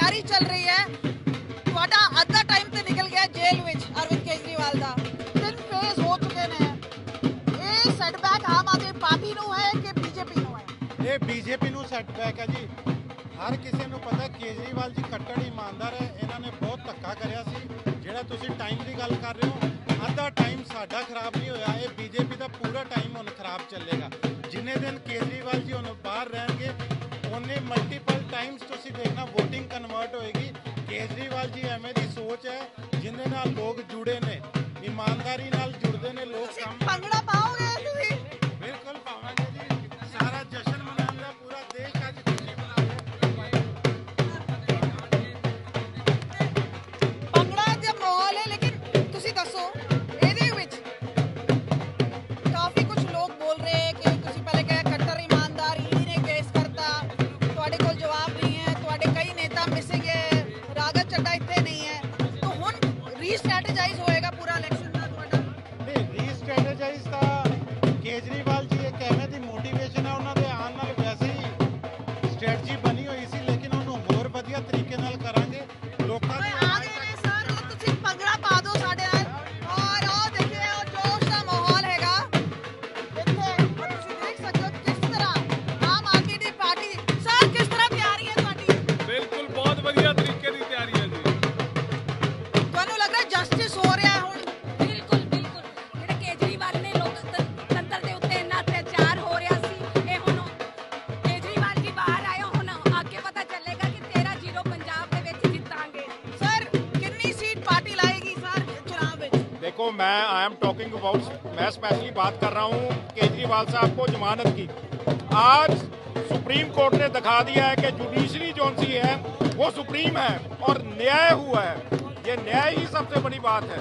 ਚੱਲ ਰਹੀ ਹੈ। ਤੁਹਾਡਾ ਅੱਧਾ ਟਾਈਮ ਤੇ ਨਿਕਲ ਗਿਆ ਜੇਲ੍ਹ ਵਿੱਚ, ਅਰਵਿੰਦ ਕੇਜਰੀਵਾਲ ਦਾ। ਤਿੰਨ ਫੇਸ ਹੋ ਚੁੱਕੇ ਨੇ। ਇਹ ਸੈਟਬੈਕ ਆਮ ਆਦਮੀ ਪਾਰਟੀ ਨੂੰ ਹੈ ਕਿ ਬੀਜੇਪੀ ਨੂੰ ਹੈ? ਇਹ ਬੀਜੇਪੀ ਨੂੰ ਸੈਟਬੈਕ ਹੈ ਜੀ। ਹਰ ਕਿਸੇ ਨੂੰ ਪਤਾ ਕੇਜਰੀਵਾਲ ਜੀ ਕੱਟੜ ਇਮਾਨਦਾਰ ਹੈ। ਇਹਨਾਂ ਨੇ ਬਹੁਤ ਧੱਕਾ ਕਰਿਆ ਸੀ। ਜਿਹੜਾ ਤੁਸੀਂ ਟਾਈਮ ਦੀ ਗੱਲ ਕਰ ਰਹੇ ਹੋ, ਅੱਧਾ ਟਾਈਮ ਸਾਡਾ ਖਰਾਬ ਨਹੀਂ ਹੋਇਆ। ਇਹ ਬੀਜੇਪੀ ਦਾ ਪੂਰਾ ਟਾਈਮ ਹੁਣ ਖਰਾਬ ਚੱਲੇਗਾ। ਜਿੰਨੇ ਦਿਨ ਕੇਜਰੀਵਾਲ ਟਾਈਮਸ ਤੁਸੀਂ ਦੇਖਣਾ, VOTING ਕਨਵਰਟ ਹੋਏਗੀ। ਕੇਜਰੀਵਾਲ ਜੀ ਐਵੇਂ ਦੀ ਸੋਚ ਹੈ ਜਿਹਦੇ ਨਾਲ ਲੋਕ ਜੁੜੇ ਨੇ। ਕੇਜਰੀਵਾਲ ਜੀ ਇੱਕ ਐਵੇਂ ਦੀ ਮੋਟੀਵੇਸ਼ਨ ਹੈ ਉਹਨਾਂ ਦੇ ਆਉਣ ਨਾਲ? ਵੈਸੇ ਹੀ ਸਟ੍ਰੈਟਜੀ ਬਣੀ ਹੋਈ ਸੀ ਲੇਕਿਨ ਉਹਨੂੰ ਹੋਰ ਵਧੀਆ ਤਰੀਕੇ ਨਾਲ ਕਰਾਂਗੇ। ਲੋਕਾਂ ਦੀ ਆ ਗਏ ਨੇ ਸਰ ਤੁਸੀਂ ਭੰਗੜਾ ਪਾ ਦਿਓ ਸਾਡੇ ਨਾਲ। ਔਰ ਉਹ ਉਹ ਜੋਸ਼ ਦਾ ਮਾਹੌਲ ਹੈਗਾ। ਇੱਥੇ ਤੁਸੀਂ ਦੇਖ ਸਕਦੇ ਹੋ ਕਿਸ ਤਰ੍ਹਾਂ ਆਮ ਆਦਮੀ ਦੀ ਪਾਰਟੀ ਸਰ ਕਿਸ ਤਰ੍ਹਾਂ ਤਿਆਰੀ ਹੈ ਤੁਹਾਡੀ? ਬਿਲਕੁਲ ਬਹੁਤ ਵਧੀਆ मैं आई एम टॉकिंग अबाउट मैं स्पेशली बात कर रहा हूँ, केजरीवाल साहब को जमानत की। आज सुप्रीम कोर्ट ने दिखा दिया है कि जुडिशरी जो सी है, वो सुप्रीम है और न्याय हुआ है। ये न्याय ही सबसे बड़ी बात है।